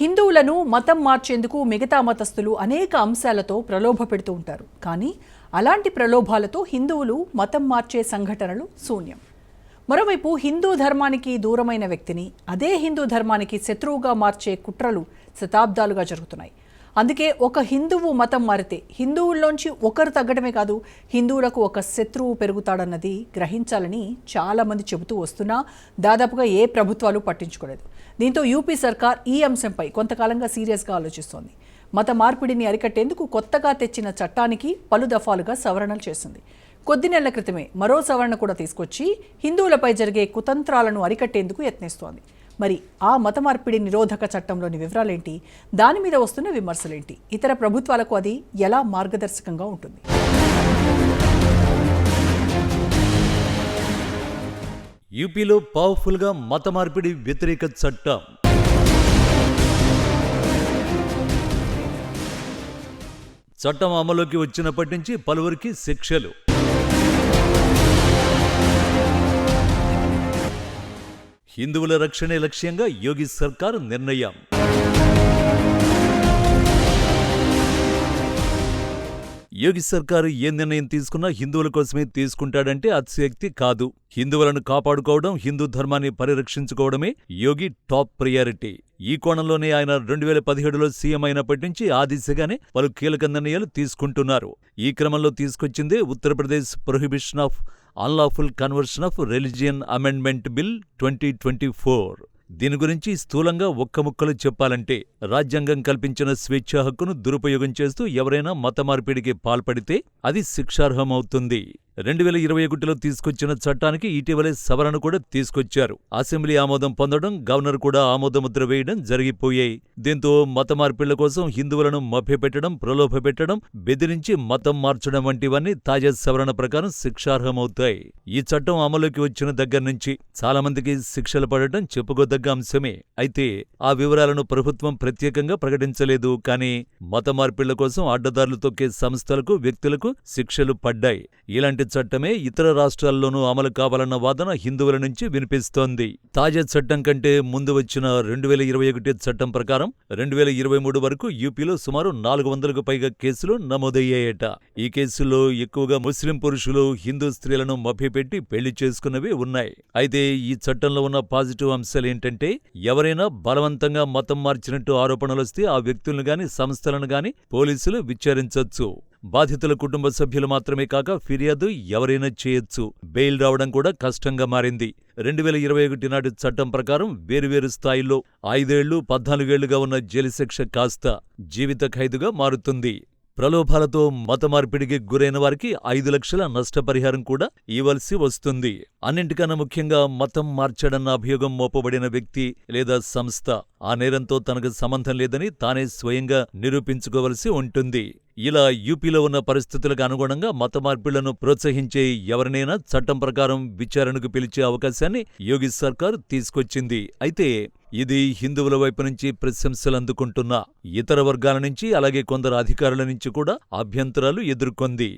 హిందువులను మతం మార్చేందుకు మిగతా మతస్థులు అనేక అంశాలతో ప్రలోభ పెడుతూ ఉంటారు. కానీ అలాంటి ప్రలోభాలతో హిందువులు మతం మార్చే సంఘటనలు శూన్యం. మరోవైపు హిందూ ధర్మానికి దూరమైన వ్యక్తిని అదే హిందూ ధర్మానికి శత్రువుగా మార్చే కుట్రలు శతాబ్దాలుగా జరుగుతున్నాయి. అందుకే ఒక హిందువు మతం మారితే హిందువుల్లోంచి ఒకరు తగ్గడమే కాదు హిందువులకు ఒక శత్రువు పెరుగుతాడన్నది గ్రహించాలని చాలామంది చెబుతూ వస్తున్నా దాదాపుగా ఏ ప్రభుత్వాలు పట్టించుకోలేదు. దీంతో యూపీ సర్కార్ ఈ అంశంపై కొంతకాలంగా సీరియస్గా ఆలోచిస్తోంది. మత మార్పిడిని అరికట్టేందుకు కొత్తగా తెచ్చిన చట్టానికి పలు దఫాలుగా సవరణలు చేసింది. కొద్ది నెలల క్రితమే మరో సవరణ కూడా తీసుకొచ్చి హిందువులపై జరిగే కుతంత్రాలను అరికట్టేందుకు యత్నిస్తోంది. మరి ఆ మత మార్పిడి నిరోధక చట్టంలోని వివరాలేంటి? దాని మీద వస్తున్న విమర్శలేంటి? ఇతర ప్రభుత్వాలకు అది ఎలా మార్గదర్శకంగా ఉంటుంది? యూపీలో పవర్ఫుల్గా మత మార్పిడి వ్యతిరేక చట్టం. చట్టం అమలులోకి వచ్చినప్పటి నుంచి పలువురికి శిక్షలు. హిందువుల రక్షణే లక్ష్యంగా యోగి సర్కార్ నిర్ణయం. యోగి సర్కారు ఏ నిర్ణయం తీసుకున్నా హిందువుల కోసమే తీసుకుంటాడంటే అతిశక్తి కాదు. హిందువులను కాపాడుకోవడం హిందూ ధర్మాన్ని పరిరక్షించుకోవడమే యోగి టాప్ ప్రయారిటీ. ఈ కోణంలోనే ఆయన రెండు వేల పదిహేడులో సీఎం అయినప్పటి నుంచి ఆ దిశగానే పలు కీలక నిర్ణయాలు తీసుకుంటున్నారు. ఈ క్రమంలో తీసుకొచ్చిందే Uttar Pradesh prohibition of unlawful conversion of religion amendment bill twenty twenty four. దీని గురించి స్థూలంగా ఒక్క ముక్కలు చెప్పాలంటే రాజ్యాంగం కల్పించిన స్వేచ్ఛా హక్కును దురుపయోగం చేస్తూ ఎవరైనా మత మార్పిడికి పాల్పడితే అది శిక్షార్హమవుతుంది. రెండు వేల ఇరవై ఒకటిలో తీసుకొచ్చిన చట్టానికి ఇటీవలే సవరణ కూడా తీసుకొచ్చారు. అసెంబ్లీ ఆమోదం పొందడం గవర్నర్ కూడా ఆమోదముద్ర వేయడం జరిగిపోయాయి. దీంతో మత మార్పిళ్ళ కోసం హిందువులను మభ్యపెట్టడం ప్రలోభపెట్టడం బెదిరించి మతం మార్చడం వంటివన్నీ తాజా సవరణ ప్రకారం శిక్షార్హమవుతాయి. ఈ చట్టం అమలుకి వచ్చిన దగ్గర నుంచి చాలామందికి శిక్షలు పడటం చెప్పుకోదగ్గ అంశమే. అయితే ఆ వివరాలను ప్రభుత్వం ప్రత్యేకంగా ప్రకటించలేదు. కానీ మత మార్పిళ్ళ కోసం అడ్డదారులు తొక్కే సంస్థలకు వ్యక్తులకు శిక్షలు పడ్డాయి. ఇలాంటి చట్టమే ఇతర రాష్ట్రాల్లోనూ అమలు కావాలన్న వాదన హిందువుల నుంచి వినిపిస్తోంది. తాజా చట్టం కంటే ముందు వచ్చిన రెండు వేల ఇరవై ఒకటి చట్టం ప్రకారం రెండు వేల ఇరవై మూడు వరకు యూపీలో సుమారు నాలుగు వందలకు పైగా కేసులు నమోదయ్యాయట. ఈ కేసుల్లో ఎక్కువగా ముస్లిం పురుషులు హిందూ స్త్రీలను మభ్యపెట్టి పెళ్ళి చేసుకున్నవి ఉన్నాయి. అయితే ఈ చట్టంలో ఉన్న పాజిటివ్ అంశాలు ఏంటంటే ఎవరైనా బలవంతంగా మతం మార్చినట్టు ఆరోపణలొస్తే ఆ వ్యక్తులను గాని సంస్థలను గాని పోలీసులు విచారించవచ్చు బాధితుల కుటుంబ సభ్యులు మాత్రమే కాక ఫిర్యాదు ఎవరైనా చేయొచ్చు. బెయిల్ రావడం కూడా కష్టంగా మారింది. రెండు వేల ఇరవై ఒకటి నాటి చట్టం ప్రకారం వేరువేరు స్థాయిల్లో ఐదేళ్ళు పద్నాలుగేళ్ళుగా ఉన్న జైలు శిక్ష కాస్త జీవిత ఖైదుగా మారుతుంది. ప్రలోభాలతో మత మార్పిడికి గురైన వారికి ఐదు లక్షల నష్టపరిహారం కూడా ఇవ్వాల్సి వస్తుంది. అన్నింటికన్నా ముఖ్యంగా మతం మార్చడన్న అభియోగం మోపబడిన వ్యక్తి లేదా సంస్థ ఆ నేరంతో తనకు సంబంధం లేదని తానే స్వయంగా నిరూపించుకోవలసి ఉంటుంది. ఇలా యూపీలో ఉన్న పరిస్థితులకు అనుగుణంగా మత మార్పిళ్ళను ప్రోత్సహించే ఎవరినైనా చట్టం ప్రకారం విచారణకు పిలిచే అవకాశాన్ని యోగి సర్కార్ తీసుకొచ్చింది. అయితే ఇది హిందువుల వైపు నుంచి ప్రశంసలు అందుకుంటున్న ఇతర వర్గాల నుంచి అలాగే కొందరు అధికారుల నుంచి కూడా అభ్యంతరాలు ఎదుర్కొంది.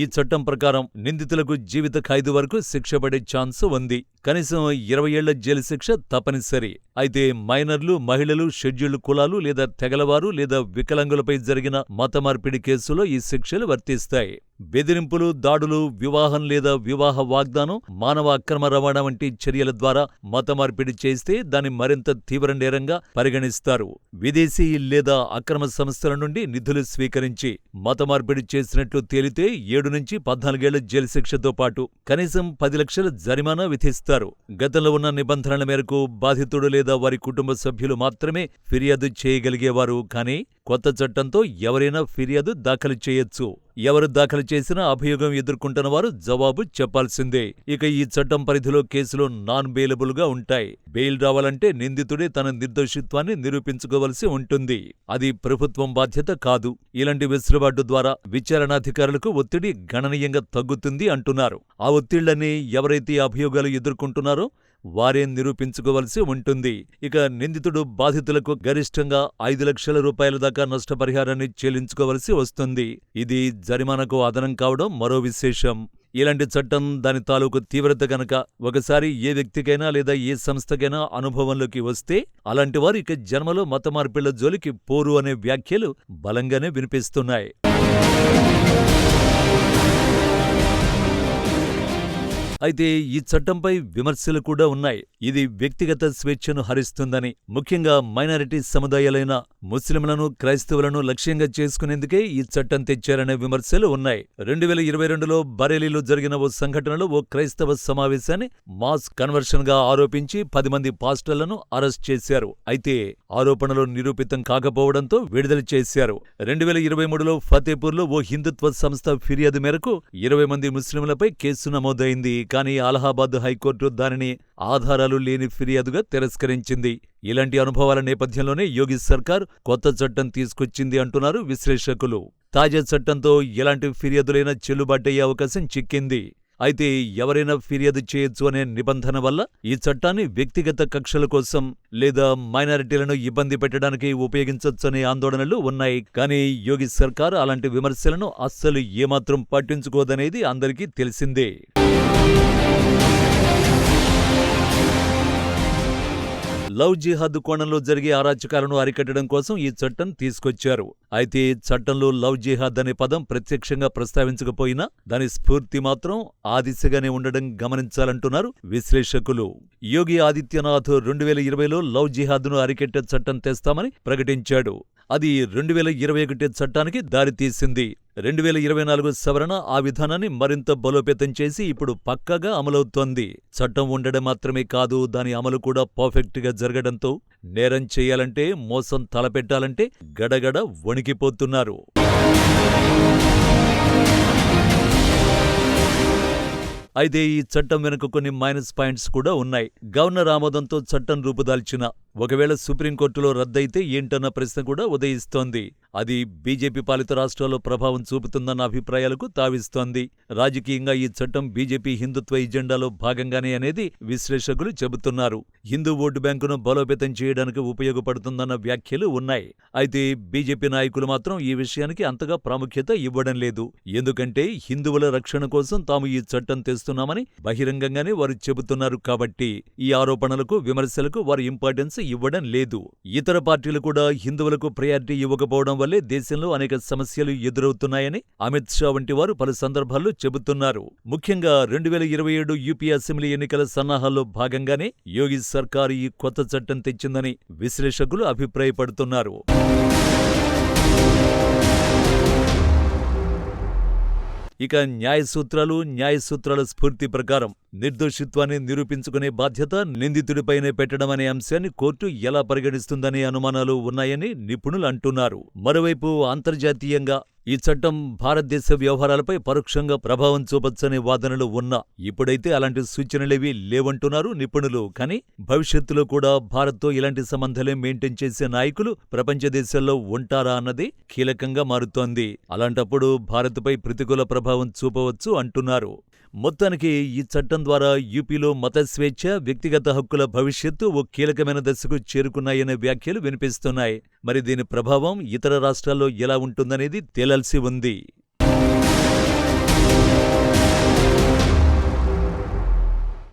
ఈ చట్టం ప్రకారం నిందితులకు జీవిత ఖైదు వరకు శిక్ష పడే ఛాన్స్ ఉంది. కనీసం ఇరవై ఏళ్ళ జైలు శిక్ష తప్పనిసరి. అయితే మైనర్లు మహిళలు షెడ్యూల్డ్ కులాలు లేదా తెగలవారు లేదా వికలాంగులపై జరిగిన మత మార్పిడి కేసులో ఈ శిక్షలు వర్తిస్తాయి. బెదిరింపులు దాడులు వివాహం లేదా వివాహ వాగ్దానం మానవ అక్రమ రవాణా వంటి చర్యల ద్వారా మత మార్పిడి చేస్తే దాన్ని మరింత తీవ్ర నేరంగా పరిగణిస్తారు. విదేశీ లేదా అక్రమ సంస్థల నుండి నిధులు స్వీకరించి మత మార్పిడి చేసినట్లు తేలితే ఏడు నుంచి పద్నాలుగేళ్ళ జైలు శిక్షతో పాటు కనీసం పది లక్షల జరిమానా విధిస్తారు. గతంలో ఉన్న నిబంధనల మేరకు బాధితుడు లేదా వారి కుటుంబ సభ్యులు మాత్రమే ఫిర్యాదు చేయగలిగేవారు కానీ కొత్త చట్టంతో ఎవరైనా ఫిర్యాదు దాఖలు చేయొచ్చు. ఎవరు దాఖలు చేసినా అభియోగం ఎదుర్కొంటున్న వారు జవాబు చెప్పాల్సిందే. ఇక ఈ చట్టం పరిధిలో కేసులు నాన్ బెయిలబుల్గా ఉంటాయి. బెయిల్ రావాలంటే నిందితుడే తన నిర్దోషిత్వాన్ని నిరూపించుకోవలసి ఉంటుంది. అది ప్రభుత్వం బాధ్యత కాదు. ఇలాంటి వెసులుబాటు ద్వారా విచారణాధికారులకు ఒత్తిడి గణనీయంగా తగ్గుతుంది అంటున్నారు. ఆ ఒత్తిళ్ళని ఎవరైతే అభియోగాలు ఎదుర్కొంటున్నారో వారే నిరూపించుకోవలసి ఉంటుంది. ఇక నిందితుడు బాధితులకు గరిష్టంగా ఐదు లక్షల రూపాయల దాకా నష్టపరిహారాన్ని చెల్లించుకోవలసి వస్తుంది. ఇది జరిమానాకు అదనం కావడం మరో విశేషం. ఇలాంటి చట్టం దాని తాలూకు తీవ్రత గనక ఒకసారి ఏ వ్యక్తికైనా లేదా ఏ సంస్థకైనా అనుభవంలోకి వస్తే అలాంటి వారు ఇక జన్మలో మత మార్పిళ్ళ జోలికి పోరు అనే వ్యాఖ్యలు బలంగానే వినిపిస్తున్నాయి. అయితే ఈ చట్టంపై విమర్శలు కూడా ఉన్నాయి. ఇది వ్యక్తిగత స్వేచ్ఛను హరిస్తుందని ముఖ్యంగా మైనారిటీ సముదాయాలైన ముస్లింలను క్రైస్తవులను లక్ష్యంగా చేసుకునేందుకే ఈ చట్టం తెచ్చారనే విమర్శలు ఉన్నాయి. రెండు వేల ఇరవై రెండులో బరేలీలో జరిగిన ఓ సంఘటనలో ఓ క్రైస్తవ సమావేశాన్ని మాస్ కన్వర్షన్గా ఆరోపించి పది మంది పాస్టర్లను అరెస్ట్ చేశారు. అయితే ఆరోపణలు నిరూపితం కాకపోవడంతో విడుదల చేశారు. రెండు వేల ఇరవై మూడులో ఫతేపూర్లో ఓ హిందుత్వ సంస్థ ఫిర్యాదు మేరకు ఇరవై మంది ముస్లింలపై కేసు నమోదైంది. కానీ అలహాబాద్ హైకోర్టు దానిని ఆధారాలు లేని ఫిర్యాదుగా తిరస్కరించింది. ఇలాంటి అనుభవాల నేపథ్యంలోనే యోగి సర్కార్ కొత్త చట్టం తీసుకొచ్చింది అంటున్నారు విశ్లేషకులు. తాజా చట్టంతో ఎలాంటి ఫిర్యాదులైనా చెల్లుబాటయ్యే అవకాశం చిక్కింది. అయితే ఎవరైనా ఫిర్యాదు చేయొచ్చు అనే నిబంధన వల్ల ఈ చట్టాన్ని వ్యక్తిగత కక్షల కోసం లేదా మైనారిటీలను ఇబ్బంది పెట్టడానికి ఉపయోగించొచ్చనే ఆందోళనలు ఉన్నాయి. కానీ యోగి సర్కార్ అలాంటి విమర్శలను అస్సలు ఏమాత్రం పట్టించుకోదనేది అందరికీ తెలిసిందే. లవ్ జిహాద్ కోణంలో జరిగే అరాచకాలను అరికట్టడం కోసం ఈ చట్టం తీసుకొచ్చారు. అయితే చట్టంలో లవ్ జిహాద్ అనే పదం ప్రత్యక్షంగా ప్రస్తావించకపోయినా దాని స్ఫూర్తి మాత్రం ఆ దిశగానే ఉండడం గమనించాలంటున్నారు విశ్లేషకులు. యోగి ఆదిత్యనాథ్ రెండు వేల ఇరవైలో లవ్ జిహాద్ను అరికట్టే చట్టం తెస్తామని ప్రకటించాడు. అది రెండు వేల ఇరవై ఒకటి చట్టానికి దారితీసింది రెండు వేల ఇరవై నాలుగు సవరణ ఆ విధానాన్ని మరింత బలోపేతం చేసి ఇప్పుడు పక్కాగా అమలవుతోంది. చట్టం ఉండడం మాత్రమే కాదు దాని అమలు కూడా పర్ఫెక్ట్గా జరగడంతో నేరం చేయాలంటే మోసం తలపెట్టాలంటే గడగడ వణికిపోతున్నారు. అయితే ఈ చట్టం వెనుక కొన్ని మైనస్ పాయింట్స్ కూడా ఉన్నాయి. గవర్నర్ ఆమోదంతో చట్టం రూపుదాల్చిన ఒకవేళ సుప్రీంకోర్టులో రద్దయితే ఏంటన్న ప్రశ్న కూడా ఉదయిస్తోంది. అది బీజేపీ పాలిత రాష్ట్రాల్లో ప్రభావం చూపుతుందన్న అభిప్రాయాలకు తావిస్తోంది. రాజకీయంగా ఈ చట్టం బీజేపీ హిందుత్వ ఎజెండాలో భాగంగానే అనేది విశ్లేషకులు చెబుతున్నారు. హిందూ ఓటు బ్యాంకును బలోపేతం చేయడానికి ఉపయోగపడుతుందన్న వ్యాఖ్యలు ఉన్నాయి. అయితే బీజేపీ నాయకులు మాత్రం ఈ విషయానికి అంతగా ప్రాముఖ్యత ఇవ్వడం లేదు. ఎందుకంటే హిందువుల రక్షణ కోసం తాము ఈ చట్టం తెస్తున్నామని బహిరంగంగానే వారు చెబుతున్నారు కాబట్టి ఈ ఆరోపణలకు విమర్శలకు వారు ఇంపార్టెన్స్ ఇవ్వడం లేదు. ఇతర పార్టీలు కూడా హిందువులకు ప్రయారిటీ ఇవ్వకపోవడం వల్లే దేశంలో అనేక సమస్యలు ఎదురవుతున్నాయని అమిత్ షా వంటి వారు పలు సందర్భాల్లో చెబుతున్నారు. ముఖ్యంగా రెండు వేల ఇరవై ఏడు యూపీ అసెంబ్లీ ఎన్నికల సన్నాహాల్లో భాగంగానే యోగి సర్కార్ ఈ కొత్త చట్టం తెచ్చిందని విశ్లేషకులు అభిప్రాయపడుతున్నారు. ఇక న్యాయ సూత్రాలు న్యాయ సూత్రాల స్ఫూర్తి ప్రకారం నిర్దోషిత్వాన్ని నిరూపించుకునే బాధ్యత నిందితుడిపైనే పెట్టడం అనే అంశాన్ని కోర్టు ఎలా పరిగణిస్తుందనే అనుమానాలు ఉన్నాయని నిపుణులు అంటున్నారు. మరోవైపు అంతర్జాతీయంగా ఈ చట్టం భారతదేశ వ్యవహారాలపై పరోక్షంగా ప్రభావం చూపొచ్చనే వాదనలు ఉన్నా ఇప్పుడైతే అలాంటి సూచనలేవీ లేవంటున్నారు నిపుణులు. కానీ భవిష్యత్తులో కూడా భారత్తో ఇలాంటి సంబంధాలే మెయింటైన్ చేసే నాయకులు ప్రపంచ దేశాల్లో ఉంటారా అన్నది కీలకంగా మారుతోంది. అలాంటప్పుడు భారత్పై ప్రతికూల ప్రభావం చూపవచ్చు అంటున్నారు. మొత్తానికి ఈ చట్టం ద్వారా యూపీలో మత స్వేచ్ఛ వ్యక్తిగత హక్కుల భవిష్యత్తు ఓ కీలకమైన దశకు చేరుకున్నాయనే వ్యాఖ్యలు వినిపిస్తున్నాయి. మరి దీని ప్రభావం ఇతర రాష్ట్రాల్లో ఎలా ఉంటుందనేది తేలాల్సి ఉంది.